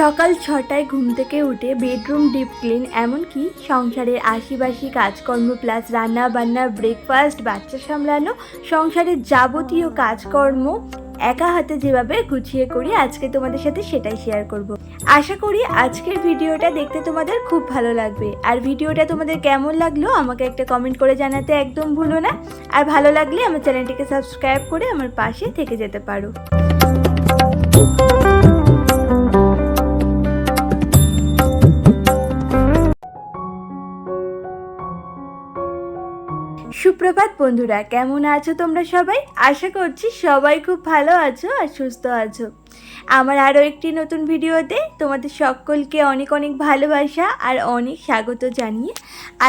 সকাল ছটায় ঘুম থেকে উঠে বেডরুম ডিপ ক্লিন, এমনকি সংসারের আশিবাসি কাজকর্ম প্লাস রান্না বান্না ব্রেকফাস্ট বাচ্চা সামলানো সংসারের যাবতীয় কাজকর্ম একা হাতে যেভাবে গুছিয়ে করি, আজকে তোমাদের সাথে সেটাই শেয়ার করব। আশা করি আজকের ভিডিওটা দেখতে তোমাদের খুব ভালো লাগবে। আর ভিডিওটা তোমাদের কেমন লাগল, আমাকে একটা কমেন্ট করে জানাতে একদম ভুলো না। আর ভালো লাগলে আমার চ্যানেলটিকে সাবস্ক্রাইব করে আমার পাশে থেকে যেতে পারো। সুপ্রভাত বন্ধুরা, কেমন আছো তোমরা সবাই? আশা করছি সবাই খুব ভালো আছো আর সুস্থ আছো। আমার আরও একটি নতুন ভিডিওতে তোমাদের সকলকে অনেক অনেক ভালোবাসা আর অনেক স্বাগত জানিয়ে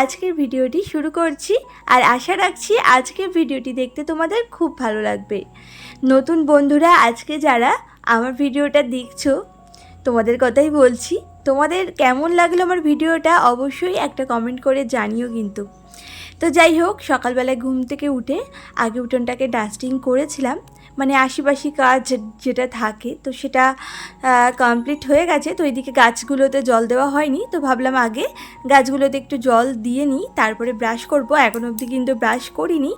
আজকের ভিডিওটি শুরু করছি আর আশা রাখছি আজকের ভিডিওটি দেখতে তোমাদের খুব ভালো লাগবে। নতুন বন্ধুরা, আজকে যারা আমার ভিডিওটা দেখছ, তোমাদের কথাই বলছি, তোমাদের কেমন লাগল আমার ভিডিওটা অবশ্যই একটা কমেন্ট করে জানিও কিন্তু। তো যাই হোক সকালবেলায় ঘুম থেকে উঠে আগে উঠোনটাকে ডাস্টিং করেছিলাম। মানে আশিপাশি কাজ যেটা থাকে, তো সেটা কমপ্লিট হয়ে গেছে। তো এইদিকে গাছগুলোতে জল দেওয়া হয়নি, তো ভাবলাম আগে গাছগুলোতে একটু জল দিয়ে নিই, তারপরে ব্রাশ করব। এখন অবধি কিন্তু ব্রাশ করিনি।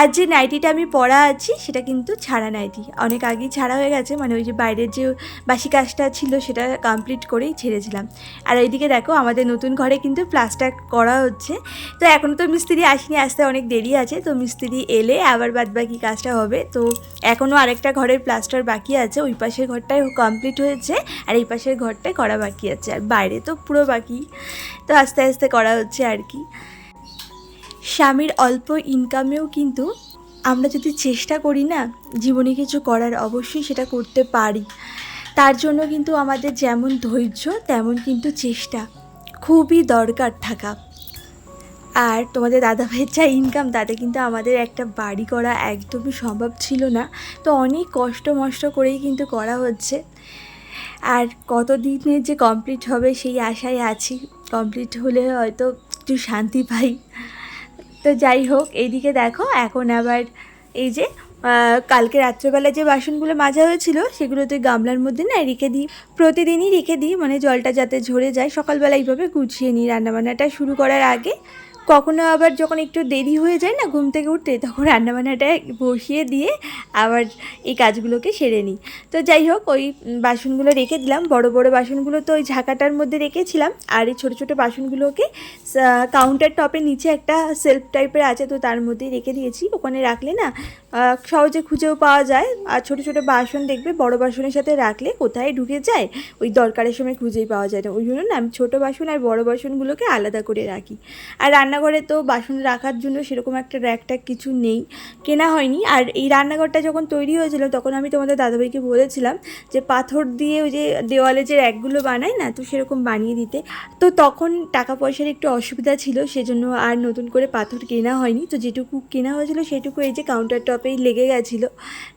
আর যে নাইটিটা আমি পরা আছি, সেটা কিন্তু ছাড়া নাইটি অনেক আগেই ছাড়া হয়ে গেছে মানে ওই যে বাইরের যে বাসি কাজটা ছিল, সেটা কমপ্লিট করেই ছেড়েছিলাম। আর ওইদিকে দেখো, আমাদের নতুন ঘরে কিন্তু প্লাস্টার করা হচ্ছে। তো এখনও তো মিস্ত্রি আসেনি, আসতে অনেক দেরি আছে। তো মিস্ত্রি এলে আবার বাদ বাকি কাজটা হবে। তো এখনও আরেকটা ঘরের প্লাস্টার বাকি আছে, ওই পাশের ঘরটাই কমপ্লিট হয়েছে, আর এই পাশের ঘরটাই করা বাকি আছে, আর বাইরে তো পুরো বাকি। তো আস্তে আস্তে করা হচ্ছে আর কি। স্বামীর অল্প ইনকামেও কিন্তু আমরা যদি চেষ্টা করি না, জীবনে কিছু করার অবশ্যই সেটা করতে পারি। তার জন্য কিন্তু আমাদের যেমন ধৈর্য, তেমন কিন্তু চেষ্টা। খুবই দরকার থাকা। আর তোমাদের দাদা ভাইয়ের যা ইনকাম তাতে কিন্তু আমাদের একটা বাড়ি করা একদমই সম্ভব ছিল না। তো অনেক কষ্ট মষ্ট করেই কিন্তু করা হচ্ছে। আর কত দিনে যে কমপ্লিট হবে সেই আশায় আছি। কমপ্লিট হলে হয়তো একটু শান্তি পাই। তো যাই হোক এইদিকে দেখো, এখন আবার এই যে কালকে রাত্রেবেলা যে বাসনগুলো মাজা হয়েছিল, সেগুলো তুই গামলার মধ্যে না রেখে দিই। প্রতিদিনই রেখে দিই মানে জলটা যাতে ঝরে যায়, সকালবেলা এইভাবে গুছিয়ে নিই। রান্নাবান্নাটা শুরু করার আগে কখনো আবার যখন একটু দেরি হয়ে যায় না ঘুম থেকে উঠতে, তখন রান্নাবান্নাটা বসিয়ে দিয়ে আবার এই কাজগুলোকে সেরে নিই। তো যাই হোক, ওই বাসনগুলো রেখে দিলাম। বড় বড় বাসনগুলো তো ওই ঝাঁকাটার মধ্যে রেখেছিলাম। আর এই ছোটো ছোটো বাসনগুলোকে কাউন্টার টপের নিচে একটা সেলফ টাইপের আছে, তো তার মধ্যেই রেখে দিয়েছি। ওখানে রাখলে না সহজে খুঁজেও পাওয়া যায়। আর ছোটো ছোটো বাসন দেখবে, বড় বাসনের সাথে রাখলে কোথায় ঢুকে যায়, ওই দরকারের সময় খুঁজেই পাওয়া যায় না। ওই জন্য না আমি ছোটো বাসন আর বড় বাসনগুলোকে আলাদা করে রাখি। আর রান্নাঘরে তো বাসন রাখার জন্য সেরকম একটা র্যাক ট্যাক কিছু নেই, কেনা হয়নি। আর এই রান্নাঘরটা যখন তৈরি হয়েছিল, তখন আমি তোমাদের দাদাভাইকে বলেছিলাম যে পাথর দিয়ে ওই যে দেওয়ালে যে র্যাকগুলো বানায় না, তো সেরকম বানিয়ে দিতে। তো তখন টাকা পয়সার একটু অসুবিধা ছিল, সেজন্য আর নতুন করে পাথর কেনা হয়নি। তো যেটুকু কেনা হয়েছিল, সেটুকু এই যে কাউন্টার টপেই লেগে গেছিল।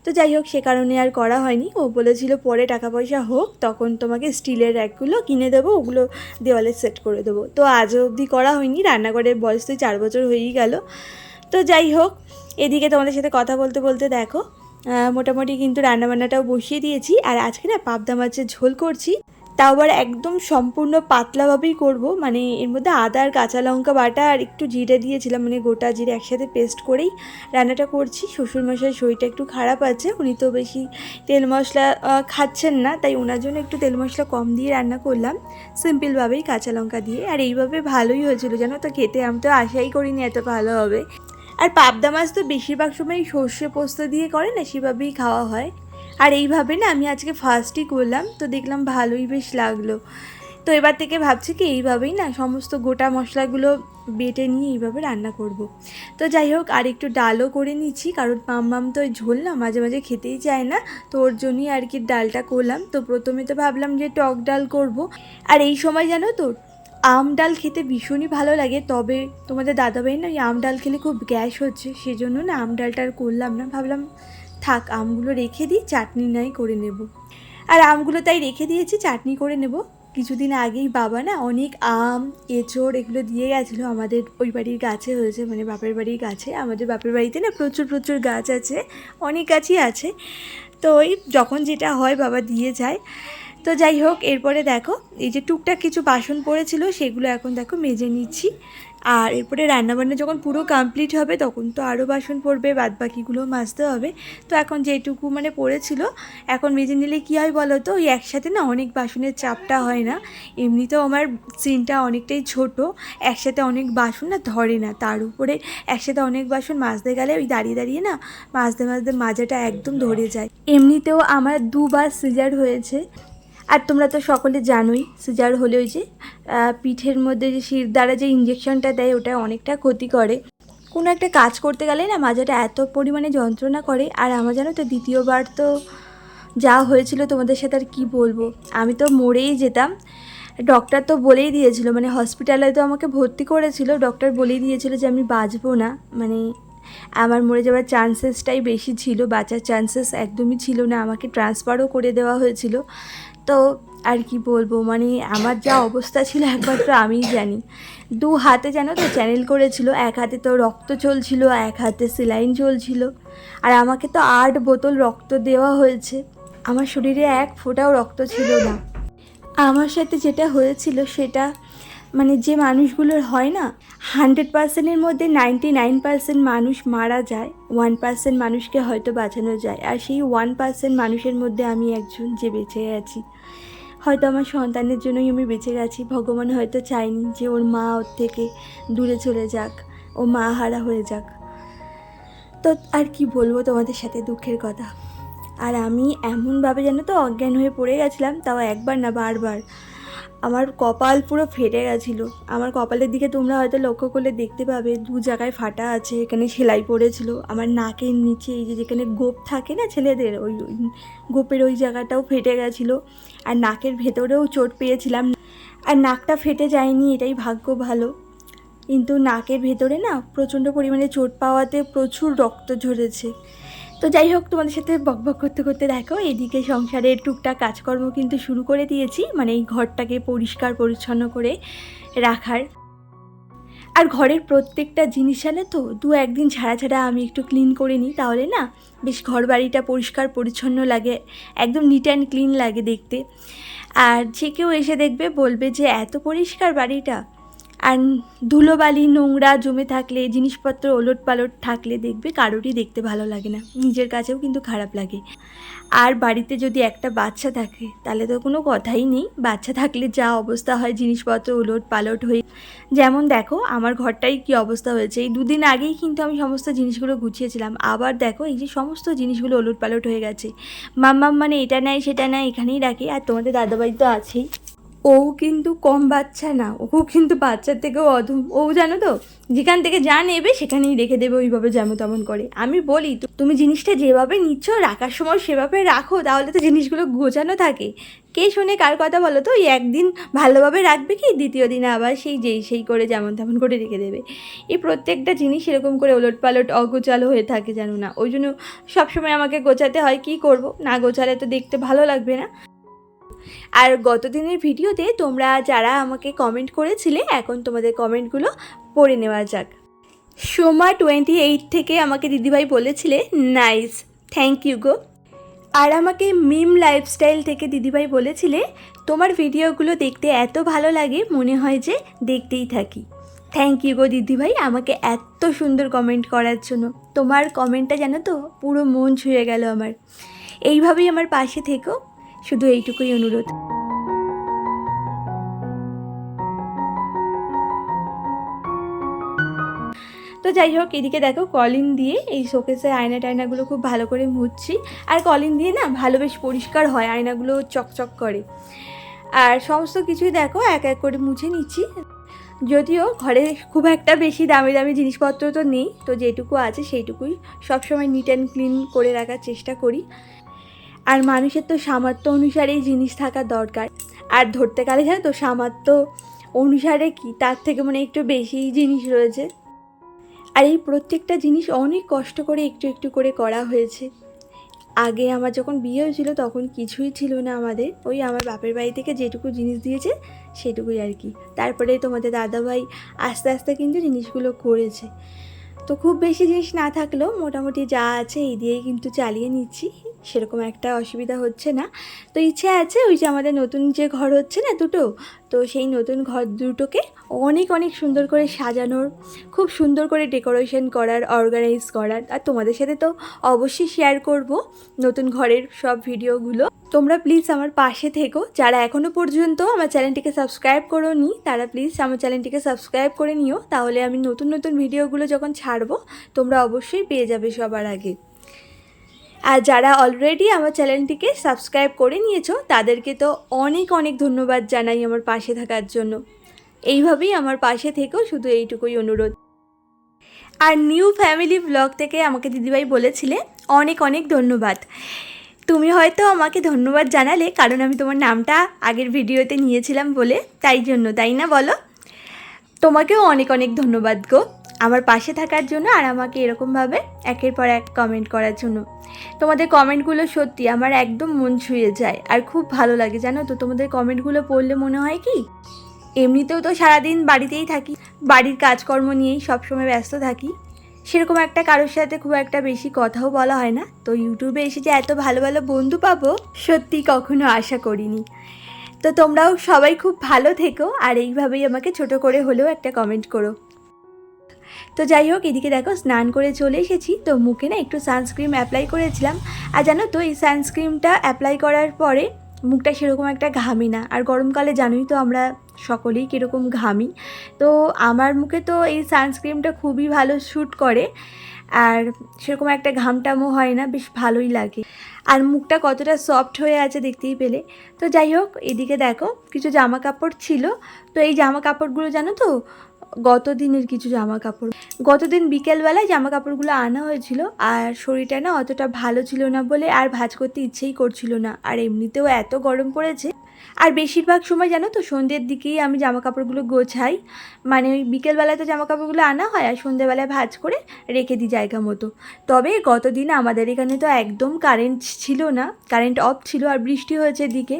তো যাই হোক, সে কারণে আর করা হয়নি। ও বলেছিল, পরে টাকা পয়সা হোক, তখন তোমাকে স্টিলের র্যাকগুলো কিনে দেবো, ওগুলো দেওয়ালে সেট করে দেবো। তো আজও অবধি করা হয়নি, রান্নাঘরের বয়স তো চার বছর হয়েই গেল। তো যাই হোক, এদিকে তোমাদের সাথে কথা বলতে বলতে দেখো মোটামুটি কিন্তু রান্নাবান্নাটাও বসিয়ে দিয়েছি। আর আজকে না পাবদা মাছের ঝোল করছি। তাও আবার একদম সম্পূর্ণ পাতলাভাবেই করব। মানে এর মধ্যে আদা আর কাঁচা লঙ্কা বাটা আর একটু জিরে দিয়েছিলাম মানে গোটা জিরে একসাথে পেস্ট করেই রান্নাটা করছি। শ্বশুরমশাই শরীরটা একটু খারাপ আছে, উনি তো বেশি তেল মশলা খাচ্ছেন না, তাই ওনার জন্য একটু তেল মশলা কম দিয়ে রান্না করলাম। সিম্পলভাবেই কাঁচা লঙ্কা দিয়ে। আর এইভাবে ভালোই হয়েছিল, জানো তো, খেতে আমি তো আশাই করিনি এত ভালো হবে। আর পাবদা মাছ তো বেশিরভাগ সময় সর্ষে পোস্ত দিয়ে করে না, সেভাবেই খাওয়া হয়। আর এইভাবে না আমি আজকে ফার্স্টই করলাম, তো দেখলাম ভালোই বেশ লাগল তো এবার থেকে ভাবছি কি এইভাবেই না সমস্ত গোটা মশলাগুলো বেটে নিয়ে এইভাবে রান্না করব। তো যাই হোক, আর একটু ডালও করে নিচ্ছি, কারণ মাম তো ঝোল না মাঝে মাঝে খেতেই চায় না, তো ওর জন্যই আর কি ডালটা করলাম তো প্রথমে তো ভাবলাম যে টক ডাল করব। আর এই সময় জানো তো, আম ডাল খেতে ভীষণই ভালো লাগে, তবে তোমাদের দাদাভাই না ওই আম ডাল খেলে খুব গ্যাস হচ্ছে, সেজন্য না আম ডালটা আর করলাম না ভাবলাম থাক, আমগুলো রেখে দিই, চাটনি নাই করে নেব। আর আমগুলো তাই রেখে দিয়েছি, চাটনি করে নেব। কিছুদিন আগেই বাবা না অনেক আম, এঁচড় এগুলো দিয়ে গেছিল আমাদের ওই বাড়ির গাছে হয়েছে মানে বাপের বাড়ির গাছে। আমাদের বাপের বাড়িতে না প্রচুর প্রচুর গাছ আছে, অনেক গাছই আছে। তো ওই যখন যেটা হয় বাবা দিয়ে যায়। তো যাই হোক, এরপরে দেখো, এই যে টুকটাক কিছু বাসন পড়েছিল, সেগুলো এখন দেখো মেজে নিচ্ছি। আর এরপরে রান্নাবান্না যখন পুরো কমপ্লিট হবে, তখন তো আরও বাসন পড়বে বাদ বাকিগুলো মাজতে হবে। তো এখন যেটুকু মানে পড়েছিল, এখন মেজে নিলে কী হয় বলো তো? ওই একসাথে না অনেক বাসনের চাপটা হয় না। এমনিতেও আমার সিনটা অনেকটাই ছোট, একসাথে অনেক বাসন না ধরে না। তার উপরে একসাথে অনেক বাসন মাজতে গেলে ওই দাঁড়িয়ে দাঁড়িয়ে না মাজতে মাজতে মাজাটা একদম ধরে যায়। এমনিতেও আমার দুবার সিজার হয়েছে। আর তোমরা তো সকলে জানোই, সিজার হলে ওই যে পিঠের মধ্যে যে শির দ্বারা যে ইঞ্জেকশনটা দেয়, ওটা অনেকটা ক্ষতি করে। কোনো একটা কাজ করতে গেলে না, মাজাটা এত পরিমাণে যন্ত্রণা করে। আর আমার জানো তো, দ্বিতীয়বার তো যা হয়েছিল, তোমাদের সাথে আর কী বলব? আমি তো মরেই যেতাম। ডক্টর তো বলেই দিয়েছিল মানে হসপিটালে তো আমাকে ভর্তি করেছিল। ডক্টর বলেই দিয়েছিল যে, আমি বাঁচবো না। মানে আমার মরে যাওয়ার চান্সেসটাই বেশি ছিল, বাঁচার চান্সেস একদমই ছিল না। আমাকে ট্রান্সফারও করে দেওয়া হয়েছিল। তো আর কি বলব মানে আমার যা অবস্থা ছিল একমাত্র আমিই জানি। দু হাতে যেন তো চ্যানেল করেছিল, এক হাতে তো রক্ত চলছিল, এক হাতে সেলাইন চলছিল। আর আমাকে তো আট বোতল রক্ত দেওয়া হয়েছে। আমার শরীরে এক ফোঁটাও রক্ত ছিল না। আমার সাথে যেটা হয়েছিল সেটা মানে যে মানুষগুলোর হয় না হান্ড্রেড পার্সেন্টের মধ্যে নাইনটি নাইন পার্সেন্ট মানুষ মারা যায় ওয়ান পার্সেন্ট মানুষকে হয়তো বাঁচানো যায়, আর সেই ওয়ান পার্সেন্ট মানুষের মধ্যে আমি একজন যে বেঁচে আছি। হয়তো আমার সন্তানের জন্যই আমি বেঁচে গেছি ভগবান হয়তো চায়নি যে ওর মা ওর থেকে দূরে চলে যাক, ও মা হারা হয়ে যাক। তো আর কি বলব তোমাদের সাথে দুঃখের কথা। আর আমি এমনভাবে যেন তো অজ্ঞান হয়ে পড়ে গেছিলাম, তাও একবার না বারবার। আমার কপাল পুরো ফেটে গেছিল। আমার কপালের দিকে তোমরা হয়তো লক্ষ্য করলে দেখতে পাবে, দু জায়গায় ফাটা আছে, এখানে সেলাই পড়েছিল। আমার নাকের নিচে এই যে যেখানে গোপ থাকে না ছেলেদের, ওই গোপের ওই জায়গাটাও ফেটে গেছিল। আর নাকের ভেতরেও চোট পেয়েছিলাম। আর নাকটা ফেটে যায়নি, এটাই ভাগ্য ভালো। কিন্তু নাকের ভেতরে না প্রচণ্ড পরিমাণে চোট পাওয়াতে প্রচুর রক্ত ঝরেছে। তো যাই হোক, তোমাদের সাথে বকবক করতে করতে দেখো, এদিকে সংসারের টুকটাক কাজকর্ম কিন্তু শুরু করে দিয়েছি মানে এই ঘরটাকে পরিষ্কার পরিচ্ছন্ন করে রাখার। আর ঘরের প্রত্যেকটা জিনিস আনে তো, দু একদিন ছাড়া ছাড়া আমি একটু ক্লিন করে নিই, তাহলে না বেশ ঘর বাড়িটা পরিষ্কার পরিচ্ছন্ন লাগে, একদম নিট অ্যান্ড ক্লিন লাগে দেখতে। আর যে কেউ এসে দেখবে বলবে যে, এত পরিষ্কার বাড়িটা? আর ধুলোবালি, নোংরা জমে থাকলে, জিনিসপত্র ওলট পালট থাকলে দেখবে কারোরই দেখতে ভালো লাগে না। নিজের কাছেও কিন্তু খারাপ লাগে। আর বাড়িতে যদি একটা বাচ্চা থাকে, তাহলে তো কোনো কথাই নেই। বাচ্চা থাকলে যা অবস্থা হয়, জিনিসপত্র ওলট পালট হয়ে। যেমন দেখো, আমার ঘরটাই কি অবস্থা হয়েছে। এই দুদিন আগেই কিন্তু আমি সমস্ত জিনিসগুলো গুছিয়েছিলাম। আবার দেখো, এই যে সমস্ত জিনিসগুলো ওলট পালট হয়ে গেছে। মাম্মাম মানে এটা নেয় সেটা নেয় এখানেই রাখে। আর তোমাদের দাদাবাড়ি তো আছেই। ও কিন্তু কম বাচ্চা না, ও কিন্তু বাচ্চার থেকেও অধম। ও জানো তো, যেখান থেকে যা নেবে সেখানেই রেখে দেবে ওইভাবে যেমন তেমন করে। আমি বলি তুমি জিনিসটা যেভাবে নিচ্ছ, রাখার সময় সেভাবে রাখো, তাহলে তো জিনিসগুলো গোছানো থাকে। কে শোনে কার কথা বলো তো একদিন ভালোভাবে রাখবে কি, দ্বিতীয় দিনে আবার সেই যেই সেই করে যেমন তেমন করে রেখে দেবে। এই প্রত্যেকটা জিনিস এরকম করে ওলট পালট অগোছালো হয়ে থাকে জানো না। ওই জন্য সবসময় আমাকে গোছাতে হয়, কি করব? না গোছালে তো দেখতে ভালো লাগবে না। আর গত দিনের ভিডিওতে তোমরা যারা আমাকে কমেন্ট করেছিলে, এখন তোমাদের কমেন্টগুলো পড়ে নেওয়া যাক। সোমা টোয়েন্টি এইট থেকে আমাকে দিদিভাই বলেছিলে নাইস থ্যাংক ইউ গো। আর আমাকে মিম লাইফস্টাইল থেকে দিদিভাই বলেছিলে, তোমার ভিডিওগুলো দেখতে এত ভালো লাগে, মনে হয় যে দেখতেই থাকি। থ্যাংক ইউ গো দিদিভাই, আমাকে এত সুন্দর কমেন্ট করার জন্য। তোমার কমেন্টটা জানো তো, পুরো মন ছুঁয়ে গেল আমার। এইভাবেই আমার পাশে থেকো। শুধু এইটুকুই অনুরোধ। তো যাই হোক, এদিকে দেখো কলিন দিয়ে এই শোকেসের আয়না টায়নাগুলো খুব ভালো করে মুছছি। আর কলিন দিয়ে না ভালো বেশ পরিষ্কার হয়, আয়নাগুলো চকচক করে। আর সমস্ত কিছুই দেখো এক এক করে মুছে নিচ্ছি। যদিও ঘরে খুব একটা বেশি দামি দামি জিনিসপত্র তো নেই, তো যেটুকু আছে সেইটুকুই সবসময় নিট অ্যান্ড ক্লিন করে রাখার চেষ্টা করি। আর মানুষের তো সামর্থ্য অনুসারেই জিনিস থাকা দরকার। আর ধরতে গেলে জানো তো, সামর্থ্য অনুসারে কি? তার থেকে মানে একটু বেশি জিনিস রয়েছে। আর এই প্রত্যেকটা জিনিস অনেক কষ্ট করে একটু একটু করে করা হয়েছে। আগে আমার যখন বিয়ে হয়েছিল তখন কিছুই ছিল না আমাদের। ওই আমার বাপের বাড়ি থেকে যেটুকু জিনিস দিয়েছে সেটুকুই আর কি। তারপরে তোমাদের দাদাভাই আস্তে আস্তে কিন্তু জিনিসগুলো করেছে। তো খুব বেশি জিনিস না থাকলেও মোটামুটি যা আছে এই দিয়েই কিন্তু চালিয়ে নিচ্ছি। সেরকম একটা অসুবিধা হচ্ছে না। তো ইচ্ছে আছে ওই যে আমাদের নতুন যে ঘর হচ্ছে না দুটো, তো সেই নতুন ঘর দুটোকে অনেক অনেক সুন্দর করে সাজানোর, খুব সুন্দর করে ডেকোরেশন করার, অর্গানাইজ করার। আর তোমাদের সাথে তো অবশ্যই শেয়ার করব নতুন ঘরের সব ভিডিওগুলো। তোমরা প্লিজ আমার পাশে থেকো। যারা এখনও পর্যন্ত আমার চ্যানেলটিকে সাবস্ক্রাইব করো নি তারা প্লিজ আমার চ্যানেলটিকে সাবস্ক্রাইব করে নিও। তাহলে আমি নতুন নতুন ভিডিওগুলো যখন ছাড়বো, তোমরা অবশ্যই পেয়ে যাবে সবার আগে। আর যারা অলরেডি আমার চ্যানেলটিকে সাবস্ক্রাইব করে নিয়েছো, তাদেরকে তো অনেক অনেক ধন্যবাদ জানাই আমার পাশে থাকার জন্য। এইভাবেই আমার পাশে থেকেও শুধু এইটুকুই অনুরোধ। আর নিউ ফ্যামিলি ব্লগ থেকে আমাকে দিদিভাই বলেছিলে অনেক অনেক ধন্যবাদ। তুমি হয়তো আমাকে ধন্যবাদ জানালে, কারণ আমি তোমার নামটা আগের ভিডিওতে নিয়েছিলাম বলে, তাই জন্য, তাই না বলো? তোমাকেও অনেক অনেক ধন্যবাদ গো, আমার পাশে থাকার জন্য আর আমাকে এরকমভাবে একের পর এক কমেন্ট করার জন্য। তোমাদের কমেন্টগুলো সত্যি আমার একদম মন ছুঁয়ে যায়, আর খুব ভালো লাগে, জানো তো? তোমাদের কমেন্টগুলো পড়লে মনে হয় কি, এমনিতেও তো সারাদিন বাড়িতেই থাকি, বাড়ির কাজকর্ম নিয়েই সবসময় ব্যস্ত থাকি সেরকম একটা কারোর সাথে খুব একটা বেশি কথাও বলা হয় না। তো ইউটিউবে এসে যে এত ভালো ভালো বন্ধু পাবো, সত্যি কখনো আশা করিনি। তো তোমরাও সবাই খুব ভালো থেকো আর এইভাবেই আমাকে ছোট করে হলেও একটা কমেন্ট করো। তো যাই হোক, এদিকে দেখো স্নান করে চলে এসেছি। তো মুখে না একটু সানস্ক্রিন অ্যাপ্লাই করেছিলাম। আর জানো তো, এই সানস্ক্রিনটা অ্যাপ্লাই করার পরে মুখটা সেরকম একটা ঘামি না। আর গরমকালে জানোই তো আমরা সকলেই কীরকম ঘামি। তো আমার মুখে তো এই সানস্ক্রিনটা খুবই ভালো শ্যুট করে, আর সেরকম একটা ঘামটামও হয় না, বেশ ভালোই লাগে। আর মুখটা কতটা সফট হয়ে আছে দেখতেই পেলে। তো যাই হোক, এদিকে দেখো, কিছু জামা কাপড় ছিল। তো এই জামা কাপড়গুলো জানো তো গত দিনের কিছু জামা কাপড় গতদিন বিকেলবেলায় জামা কাপড়গুলো আনা হয়েছিল, আর শরীরটা না অতটা ভালো ছিল না বলে আর ভাজ করতে ইচ্ছেই করছিল না। আর এমনিতেও এত গরম পড়েছে আর বেশিরভাগ সময় জানো তো সন্ধ্যের দিকেই আমি জামা কাপড়গুলো গোছাই। মানে ওই বিকেলবেলায় তো জামা কাপড়গুলো আনা হয় আর সন্ধ্যেবেলায় ভাজ করে রেখে দিই জায়গা মতো। তবে গতদিন আমাদের এখানে তো একদম কারেন্ট ছিল না কারেন্ট অফ ছিল আর বৃষ্টি হয়েছে দিকে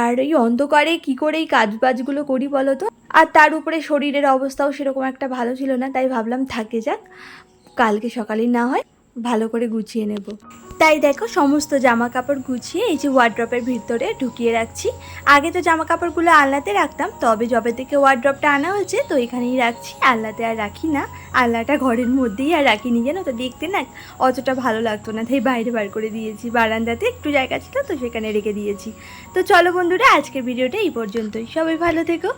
আর এই অন্ধকারে কি করে এই কাজ বাজগুলো করি বলো তো? আর তার উপরে শরীরের অবস্থাও সেরকম একটা ভালো ছিল না, তাই ভাবলাম থাকে যাক, কালকে সকালেই না হয় ভালো করে গুছিয়ে নেব। তাই দেখো সমস্ত জামা কাপড় গুছিয়ে এই যে ওয়ার্ড্রপের ভিতরে ঢুকিয়ে রাখছি। আগে তো জামা কাপড়গুলো আলনাতে রাখতাম, তবে যবে থেকে ওয়ার্ড্রপটা আনা হয়েছে তো এখানেই রাখছি। আলনাতে আর রাখি না, আলনাটা ঘরের মধ্যেই আর রাখিনি জানো তো? দেখতে না অতটা ভালো লাগতো না, তাই বাইরে বার করে দিয়েছি। বারান্দাতে একটু জায়গা ছিল তো সেখানে রেখে দিয়েছি। তো চলো বন্ধুরা, আজকের ভিডিওটা এই পর্যন্তই। সবাই ভালো থেকো।